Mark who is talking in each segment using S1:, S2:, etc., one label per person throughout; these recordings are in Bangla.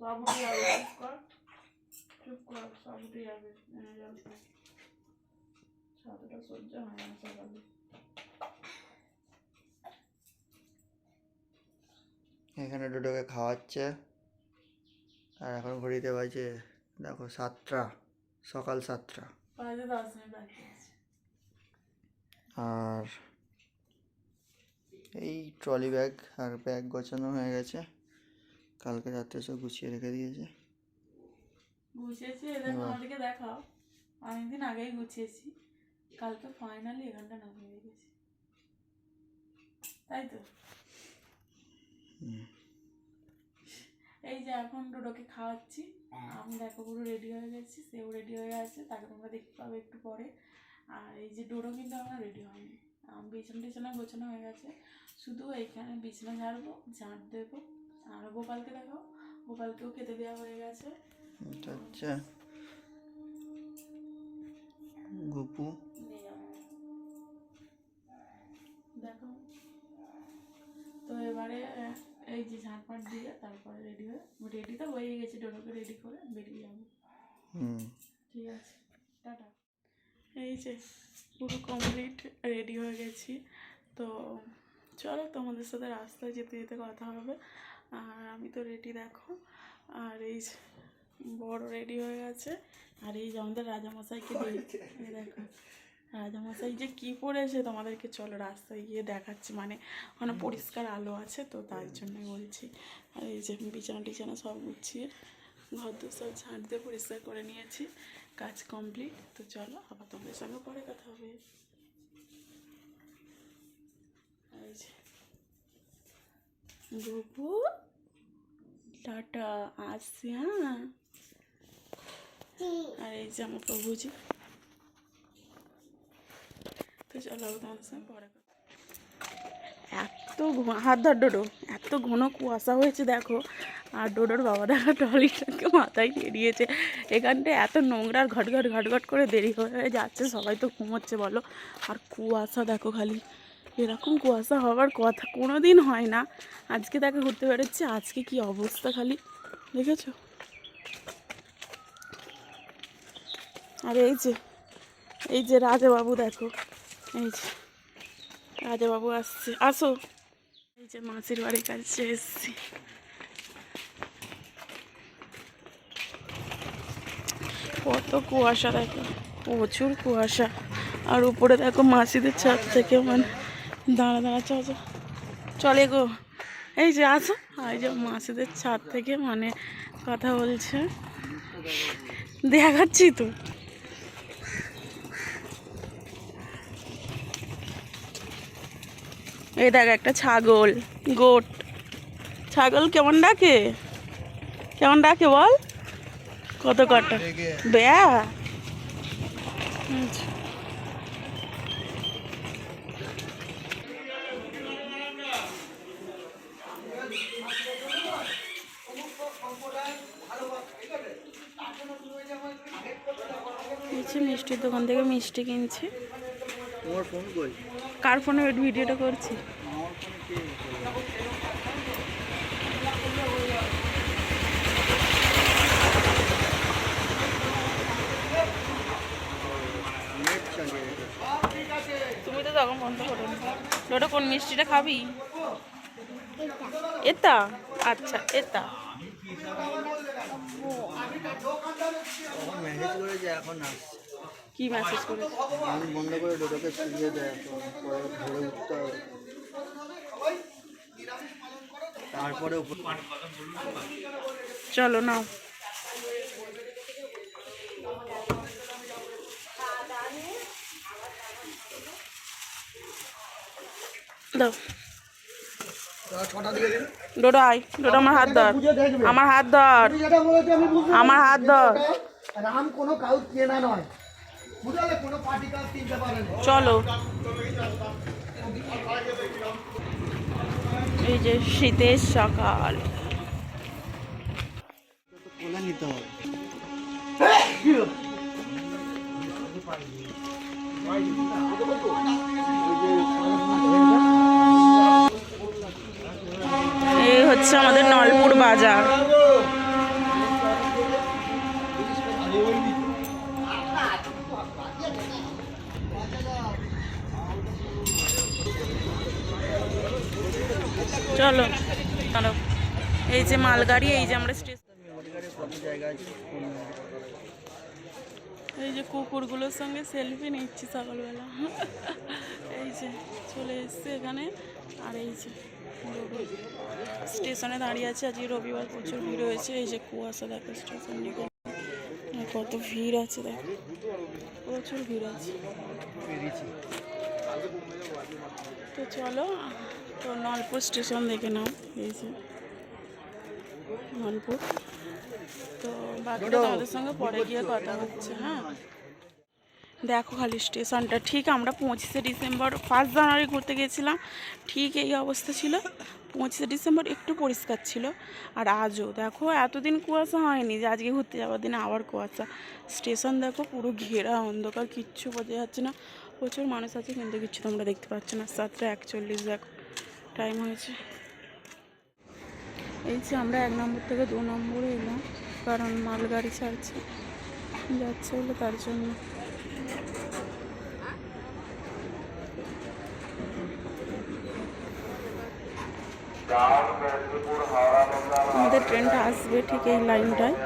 S1: সব উঠে যাবে চুপ কর চুপ কর সব উঠে যাবে এনে সহ্য হয় না সকালে
S2: এখানে ডোডোকে খাওয়াচ্ছে। আর এখন ঘড়িতে বাজে দেখো সাতটা সকাল সাতটা। আর এই ট্রলি ব্যাগ আর ব্যাগ গোছানো হয়ে গেছে। কালকে রাত্রে সব গুছিয়ে রেখে দিয়েছে।
S1: গুছিয়েছি এদের আমাদেরকে দেখাও। অনেকদিন আগেই গুছিয়েছি। কালকে ফাইনালি এখানটা নামিয়ে রেখেছি তাই তো? এই যে এখন ডোডোকে খাওয়াচ্ছি। আমি দেখো পুরো রেডি হয়ে গেছি সেও রেডি হয়ে আছে তাকে তোমরা দেখতে পাবে একটু পরে। আর এই যে ডোডো কিন্তু আমার রেডি হয়নি। আম বিছানা টিছানা গোছানো হয়ে গেছে। শুধু এইখানে বিছানা ঝাড়বো ঝাঁট দেবো। আর গোপালকে দেখো গোপালকেও খেতে দেওয়া হয়ে গেছে।
S2: হচ্ছে গুপু।
S1: দেখো। তো এবারে এই যে ঝাঁটপাট দিয়ে তারপরে রেডি হয়ে রেডি তো হয়ে গেছে ডোডোকে রেডি করে বেরিয়ে যাব।
S2: হুম।
S1: ঠিক আছে টাটা। এই যে পুরো কমপ্লিট রেডি হয়ে গেছি। তো চলো তোমাদের সাথে রাস্তায় যেতে যেতে কথা হবে। আর আমি তো রেডি দেখো। আর এই যে বড় রেডি হয়ে গেছে। আর এই যে আমাদের রাজামশাইকে দেখো রাজামশাই যে কী পড়েছে তোমাদেরকে চলো রাস্তায় গিয়ে দেখাচ্ছি। মানে ওখানে পরিষ্কার আলো আছে তো তার জন্য বলছি। আর এই যে বিছানা টিছানা সব গুছিয়ে ঘর দোর সব ঝাঁট দিয়ে পরিষ্কার করে নিয়েছি। কাজ কমপ্লিট তো চলো আবার তোমাদের সঙ্গে পরে কথা হবে। এই যে গুপু টাটা আসছি হ্যাঁ আর এই যে আমার প্রভুজি। তো চলো তোমাদের সঙ্গে পরে এত হাত ধর, ডোডো। এত ঘন কুয়াশা হয়েছে, দেখো। আর ডোডোর বাবা দেখা ট্রলিটাকে মাথায় বেরিয়েছে এখানটা এত নোংরা আর ঘটঘট ঘটঘট করে দেরি হয়ে যাচ্ছে, সবাই তো ঘুমোচ্ছে, বলো। আর কুয়াশা, দেখো খালি। এরকম কুয়াশা হওয়ার কথা কোনো দিন হয় না। আজকে দেখো ঘুরতে বেরোচ্ছে, আজকে কি অবস্থা খালি, দেখেছ? আর এই যে এই যে রাজাবাবু দেখো, এই যে রাজাবাবু আসছে, আসো। এই যে মাসির বাড়ির কাছে এসছি। কত কুয়াশা দেখো, প্রচুর কুয়াশা। আর উপরে দেখো মাসিদের ছাদ থেকে মানে দাঁড়া দাঁড়া চ। চলে। গো। এই যে আর এই যে মাসিদের ছাদ থেকে মানে কথা বলছে। দেখাচ্ছি তো। এই দেখ একটা ছাগল গোট। ছাগল কেমন ডাকে? কেমন ডাকে বল? কত কটা? বেয়া আচ্ছা। মিষ্টির দোকান থেকে মিষ্টি কিনছি। কার ফোনে ভিডিওটা করছি? তুমি তো তখন বন্ধ করো ওটা কোন মিষ্টিটা খাবি? এটা। আচ্ছা এটা।
S2: এখন আসছে।
S1: কি মেসেজ করেছে?
S2: আমি বন্ধ করে ডোডোকে শুয়ে দেয় পরে ভোরে উঠতে হবে। তারপরে
S1: চলো নাও। দাও। ডোডো আয়। ডোডো আমার হাত ধর। আমার হাত ধর। আমার হাত ধর।
S3: রাম কোনো কাউর কেনা নয়।
S1: চলো। এই যে শীতের সকাল। এই হচ্ছে আমাদের নলপুর বাজার। এই যে মালগাড়ি, এই যে আমরা স্টেশন? এই যে কুকুরগুলোর সঙ্গে সেলফি নিচ্ছি সকালবেলা। এই যে চলে এসছে এখানে। আর এই যে স্টেশনে দাঁড়িয়ে আছে। আজকে রবিবার প্রচুর ভিড় হয়েছে। এই যে কুয়াশা, দেখো স্টেশন কত ভিড় আছে, দেখো। প্রচুর ভিড় আছে। তো চলো তো নলপুর স্টেশন দেখে নাও এই যে নলপুর তো বাকিটা তোমাদের সঙ্গে পরে গিয়ে কথা হচ্ছে হ্যাঁ। দেখো খালি স্টেশনটা ঠিক আমরা পঁচিশে ডিসেম্বর ফার্স্ট জানুয়ারি ঘুরতে গেছিলাম ঠিক এই অবস্থা ছিল। পঁচিশে ডিসেম্বর একটু পরিষ্কার ছিল আর আজও দেখো এতদিন কুয়াশা হয়নি যে আজকে ঘুরতে যাওয়ার দিন আবার কুয়াশা। স্টেশন দেখো পুরো ঘেরা অন্ধকার কিচ্ছু বোঝা যাচ্ছে না। প্রচুর মানুষ আছে কিন্তু কিচ্ছু তোমরা দেখতে পাচ্ছ না। সাতটা একচল্লিশ দেখো। টাইম হয়েছে। এই যে আমরা এক নম্বর থেকে দু নম্বরে এলাম, কারণ মালগাড়ি ছাড়ছে। যাচ্ছে বলে তার জন্য। আমাদের ট্রেনটা আসবে ঠিক এই লাইনটায়।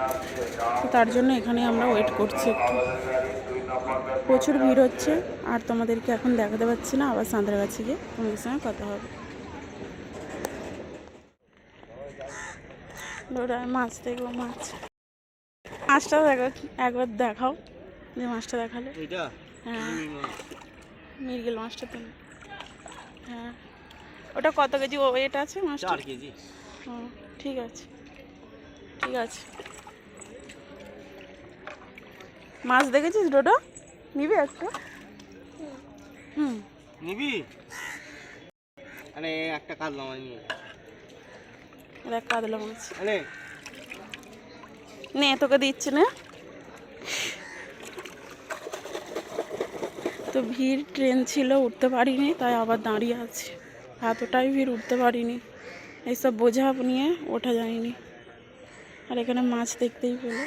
S1: তো তার জন্য এখানে আমরা ওয়েট করছি একটু। প্রচুর ভিড় হচ্ছে, আর তোমাদেরকে এখন দেখাতে পাচ্ছি না, আবার সাঁতরাগাছি গিয়ে তোমাদের সঙ্গে কথা হবে। ডোডায় মাছ দেখব মাছ। মাছটা দেখো একবার দেখাও। যে মাছটা দেখালে? হ্যাঁ। মিরগেল মাছটা তুমি। হ্যাঁ। ওটা কত কেজি? ওয়েট আছে মাছটা?
S2: চার কেজি।
S1: ও ঠিক আছে। ঠিক আছে। মাছ দেখেছিস ডোডো? নিবি একটা? হুম।
S2: নিবি? আরে একটা কাটলাম আমি।
S1: দেখ নে। তোকে দিচ্ছি না। তো ভিড় ট্রেন ছিল উঠতে পারিনি তাই আবার দাঁড়িয়ে আছি। এতটাই ভিড় উঠতে পারিনি। এইসব বোঝা নিয়ে ওঠা যায়নি। আর এখানে মাছ দেখতেই পেল।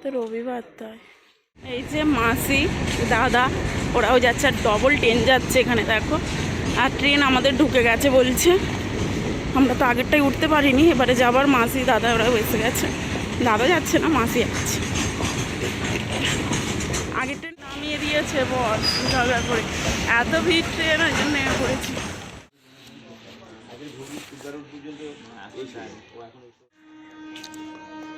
S1: তো রবিবার তাই। এই যে মাসি দাদা ওরাও যাচ্ছে আর ডবল ট্রেন যাচ্ছে এখানে দেখো। আর ট্রেন আমাদের ঢুকে গেছে বলছে। আমরা তো আগেরটাই উঠতে পারিনি, এবারে যাবার মাসি, দাদা ওরা এসে গেছে। দাদা যাচ্ছে না, মাসি যাচ্ছে। আগের ট্রেন নামিয়ে দিয়েছে বস ঝগড়া করে। এত ভিড় ট্রেন ওই জন্য নেমে পড়েছি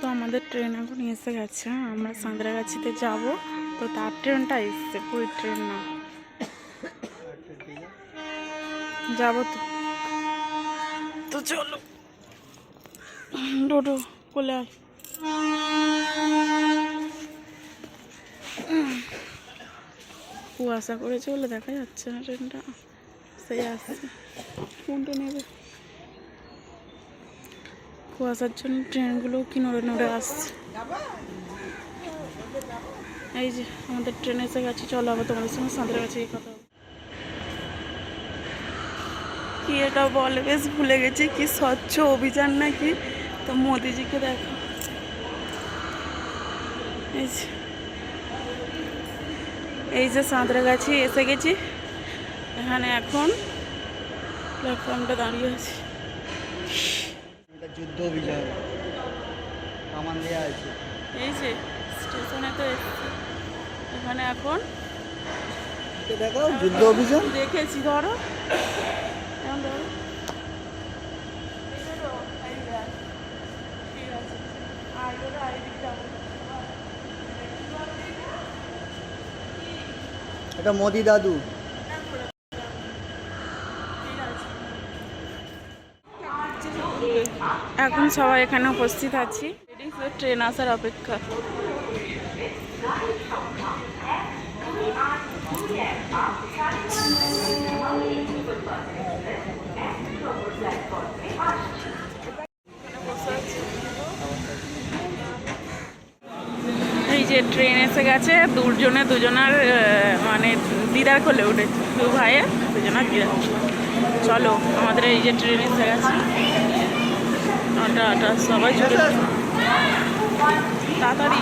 S1: তো আমাদের ট্রেন এখন এসে গেছে, আমরা সাঁতরাগাছিতে যাব। তো তার ট্রেনটা এসছে ওই ট্রেন না? যাব তো। তো চলো। ডোডো কোলে আয়। কুয়াশা করেছে বলে দেখা যাচ্ছে না ট্রেনটা। সেই আসছে। কোনটা নেবে। কুয়াশার জন্য ট্রেনগুলো কি নড়ে নড়ে আসছে। এই যে আমাদের ট্রেন এসে গেছে। চলো আবার তোমাদের সঙ্গে সাঁতরে এই কথা হবে। কি এটা বলে? বেশ ভুলে গেছি। কি স্বচ্ছ অভিযান নাকি? তো মোদিজিকে দেখো। এই যে। সাঁতরাগাছি এসে গেছি। এখানে এখন প্ল্যাটফর্মটা দাঁড়িয়ে আছি।
S2: যুদ্ধ অভিযান। কামান দেওয়া আছে
S1: এই যে স্টেশনে তো এসেছি। এখানে এখন
S2: দেখো যুদ্ধ অভিযান।
S1: দেখেছি ধরো।
S2: এটা মোদি দাদু।
S1: এখন সবাই এখানে উপস্থিত আছি। ট্রেন আসার অপেক্ষা। এই যে ট্রেন এসে গেছে, দুজনে, দুজনার মানে দিদার কোলে উঠেছে দু ভাইয়ের, দুজনার দিদার চলো, আমাদের এই যে ট্রেন এসে গেছে। আটা আটা সবাই চলে তাড়াতাড়ি।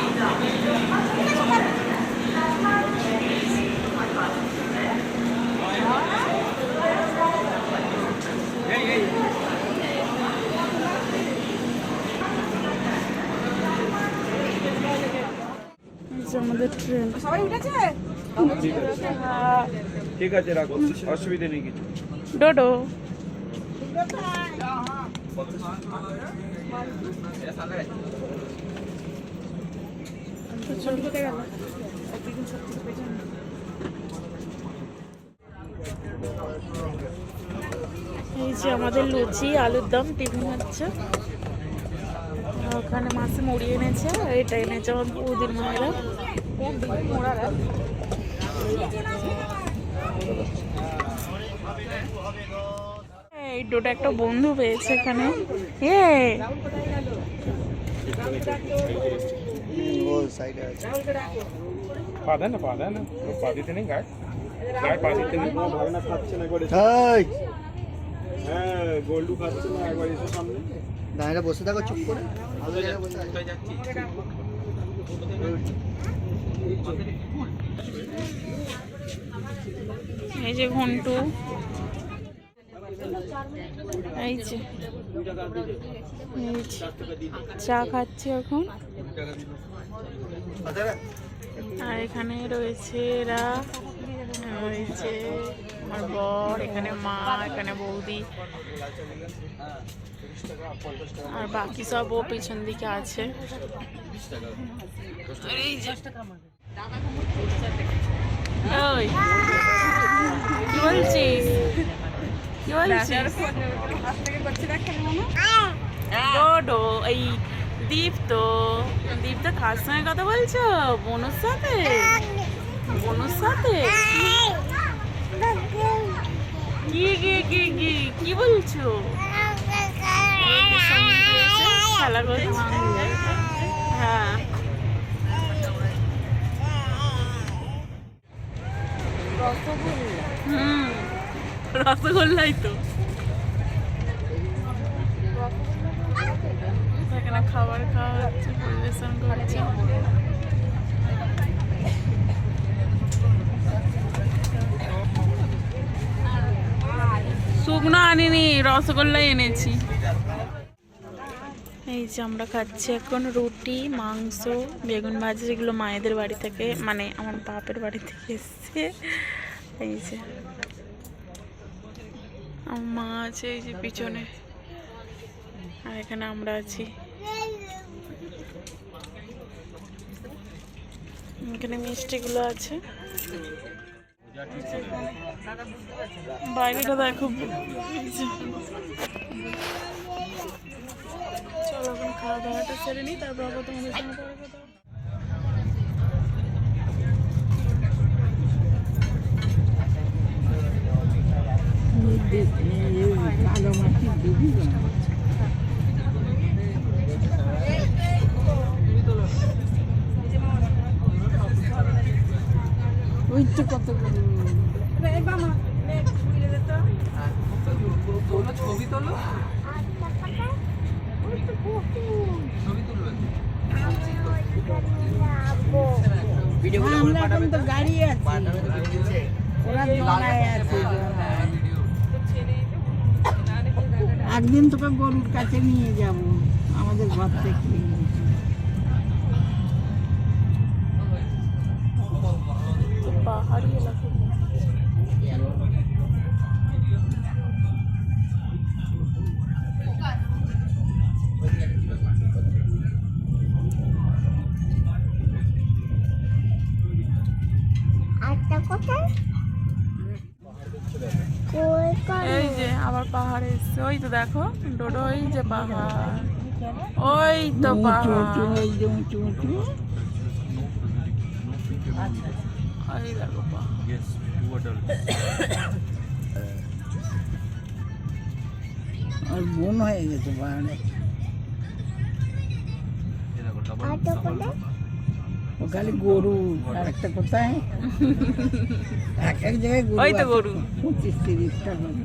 S1: আমাদের ট্রেন
S4: ঠিক আছে রাখো। অসুবিধা নেই কিছু।
S1: ডোডো। এই যে আমাদের লুচি আলুর দম টিফিন হচ্ছে। ওখানে মাসে মুড়ি এনেছে এটা এনেছে আমার বৌদির মায়েরা। এই ডোটা একটা বন্ধু পেয়েছে এখানে। এ!
S2: ও সাইডে আছে
S4: পা দেয় না পা দেয় না। পা দিতে নেই গায়ে। গায়ে পা দিতে নেই। ভাগনা খাচ্ছে না একবার হ্যাঁ গোল্ডু খাচ্ছে না একবার এসো সামনে।
S2: দাঁড়িয়ে বসে থাকো চুপ করে। বসে।
S1: এই যে ঘন্টু। এই যে। চা খাচ্ছি এখন। আর এখানে রয়েছে এরা। রয়েছে আমার বর, এখানে মা, এখানে বৌদি। আর বাকি সব ও পিছন দিকে আছে। ওই। এই কার সঙ্গে কথা বলছো? বনুর সাথে? বনুর সাথে? কি কি কি কি? কি বলছো? খেলা করছে হ্যাঁ। হুম, রসগোল্লাই তো। এখানে খাবার খাওয়া হচ্ছে, পরিবেশন করছে। শুকনো আনিনি, রসগোল্লাই এনেছি। এই যে আমরা খাচ্ছি এখন রুটি, মাংস, বেগুন ভাজি, যেগুলো মায়েদের বাড়ি থেকে মানে আমার বাপের বাড়ি থেকে এসছে। এই যে আমার মা আছে, এই যে পিছনে। আর এখানে আমরা আছি। এখানে মিষ্টিগুলো আছে। বাইরেটা দেখো। চলো এখন খাওয়া দাওয়াটা সেরে নিই, তারপর আবার তোমাদের সঙ্গে পরে কথা হবে।
S5: আমরা এখন তো গাড়ি আছি। ওরা জলায় আছে। একদিন তোকে গরুর কাছে নিয়ে যাব। আমাদের ঘর থেকে।
S1: পাহাড়ি এলাকা। এই যে আবার পাহাড়ে এসছে। ওই তো দেখো ডোডো ওই যে পাহাড়। ওই তো পাহাড়। ওই দেখো
S5: আর বোন হয়ে গেছে পাহাড়ে। খালি গরু আর একটা কোথায়? এক এক জায়গায় গরু
S1: ওই তো গরু।
S5: পঁচিশ তিরিশটা গরু।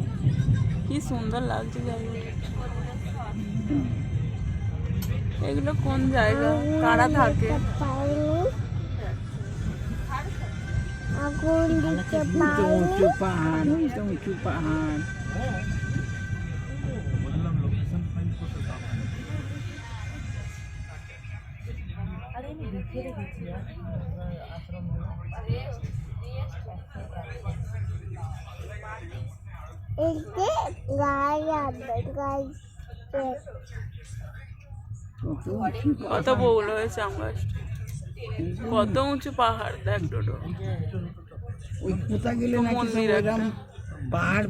S1: কি সুন্দর লাগছে জায়গাটা। এগুলো কোন জায়গা? কারা থাকে?
S5: পাহাড় ওই তো উঁচু পাহাড়।
S1: কত বউল হয়েছে আম গাছটা কত উঁচু পাহাড় দেখ ডোডো।
S5: ওই কোথা গেলে। পাহাড়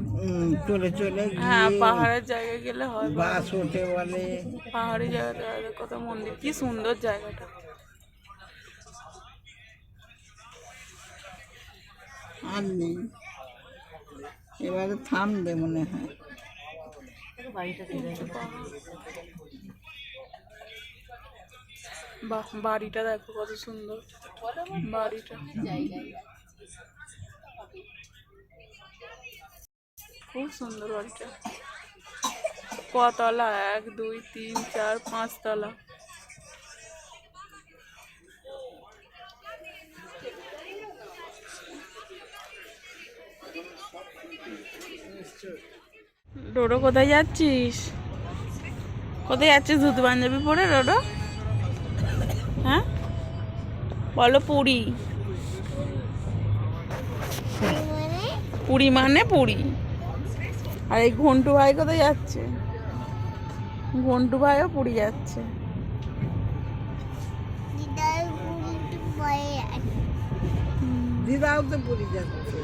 S5: চলে চলে
S1: হ্যাঁ পাহাড়ের জায়গায় গেলে হয়।
S5: বাস ওঠে বলে।
S1: পাহাড়ি জায়গাটা কত মন্দির কি সুন্দর জায়গাটা।
S5: আর নেই। এবারে থামবে মনে হয়।
S1: বাহ বাড়িটা দেখো কত সুন্দর। বাড়িটা। খুব সুন্দর বাড়িটা। কতলা? এক, দুই, তিন, চার পাঁচ ডোডো কোথায় যাচ্ছিস? কোথায় যাচ্ছিস ধুতি পাঞ্জাবি পরে ডোডো? হ্যাঁ? বলো পুরী। পুরী মানে পুরী। আর এই ঘন্টু ভাই কোথায় যাচ্ছে? ঘন্টু ভাইও পুরী যাচ্ছে।
S5: দিদাও তো পুরী যাচ্ছে।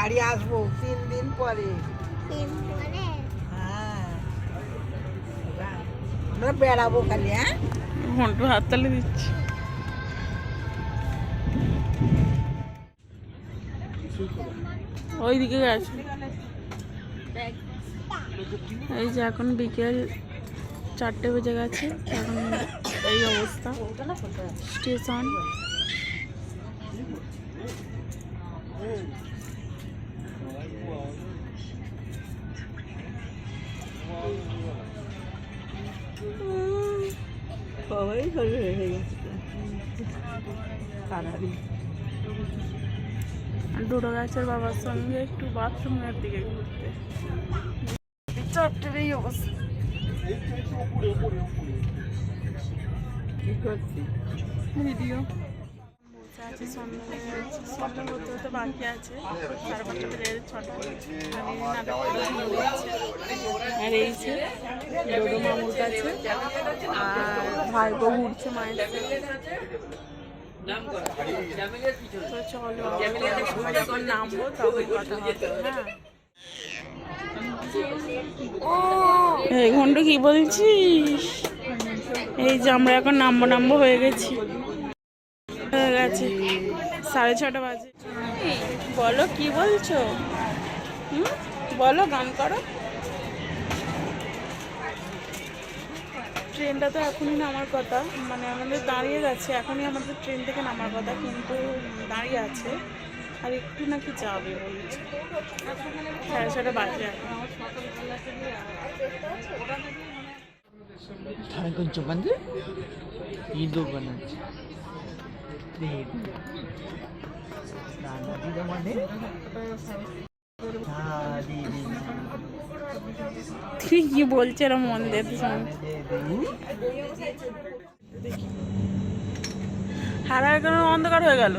S5: বাড়ি আসব তিন দিন পরে। হ্যাঁ। আমরা বেড়াবো খালি হ্যাঁ?
S1: ঘন্টু হাততালি দিচ্ছে। ওইদিকে গেছে। এই যে এখন বিকেল চারটে বেজে গেছে এখন এই অবস্থা। স্টেশন।
S5: তাড়াতাড়ি।
S1: ডোডো গাছের বাবার সঙ্গে একটু বাথরুমের দিকে ঘুরতে। চারটের এই অবস্থা।
S5: কি করছি
S1: ভিডিও। আছে সন্ধ্যা হতে হতে বাকি আছে। সাড়ে পাঁচটা বেজে ছটা। আর এই যে মামুর কাছে, আর মায়ের সাথে। তো চলো, যখন নামবো হ্যাঁ। ঘণ্টা কি বলছিস? এই যে আমরা এখন নামবো নামবো হয়ে গেছি। গেছে। সাড়ে ছটা বাজে। বলো কি বলছো? হুম? বলো, গান করো। ট্রেনটা তো এখনই নামার কথা। মানে আমাদের দাঁড়িয়ে গেছে এখনই আমাদের ট্রেন থেকে নামার কথা, কিন্তু দাঁড়িয়ে আছে। আর একটু নাকি যাবে বলছে। সাড়ে ছটা বাজে এখন।
S5: তাহলে baby. Sana di naman
S1: eh. কি বলছে এরা মন হারা হারার অন্ধকার হয়ে গেল।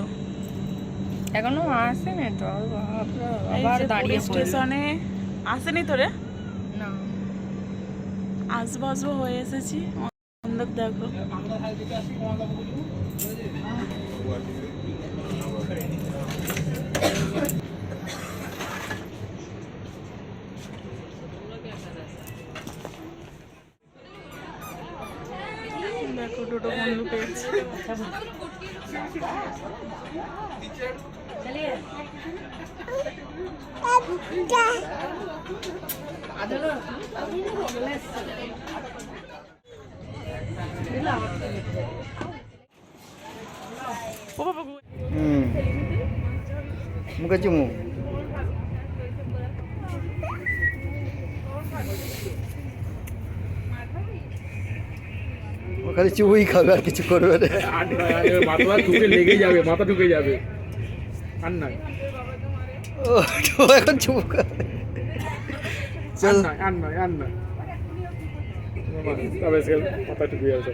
S6: এখনও আসেনি তো
S1: আবার দাঁড়িয়ে স্টেশনে আসেনি তোরে? আসব আসব হয়ে এসেছি। অন্ধক দেখো। দেখো দুটো বন্ধু পেয়েছি ও
S2: মুখে চুমু খালি চুমুই খাবে আর কিছু করবে না।
S4: মাথা ঢুকে লেগে যাবে মাথা ঢুকে যাবে আর নয়
S2: ও, এখন চুমু খাবে চল।
S4: আর নয় আর নয় তবে মাথা টুকু আছে